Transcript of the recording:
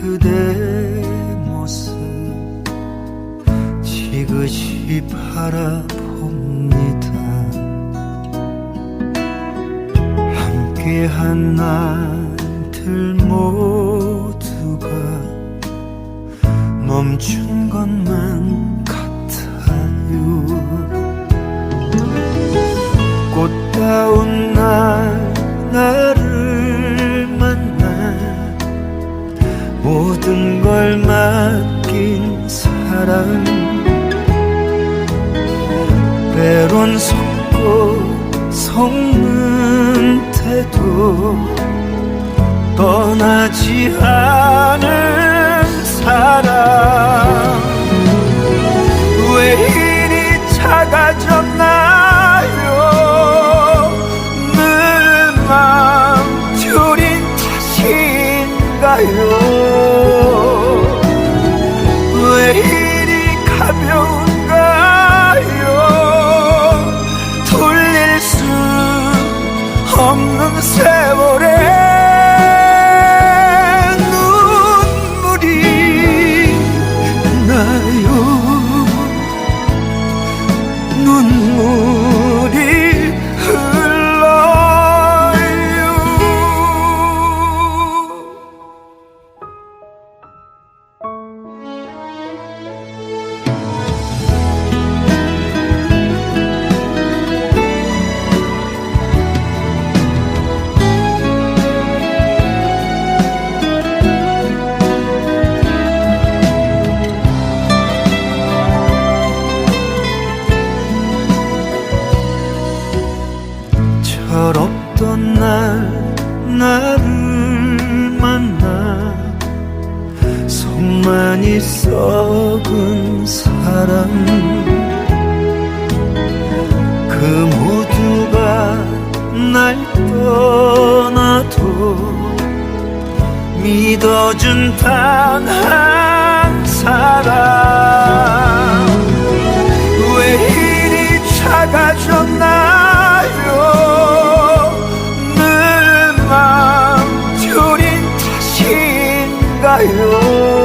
그대 모습 지그시 바라봅니다. 함께한 날들 모두가 멈춘 것만 모든 걸 맡긴 사람. 때론 속고 속는 태도 떠나지 않은 사람. 왜 이리 작아졌나요? 늘맘 줄인 탓인가요 눈물 이 썩은 사람 그 모두가 날 떠나도 믿어준 단 한 사람. 왜 이리 작아졌나요? 늘맘 줄인 탓인가요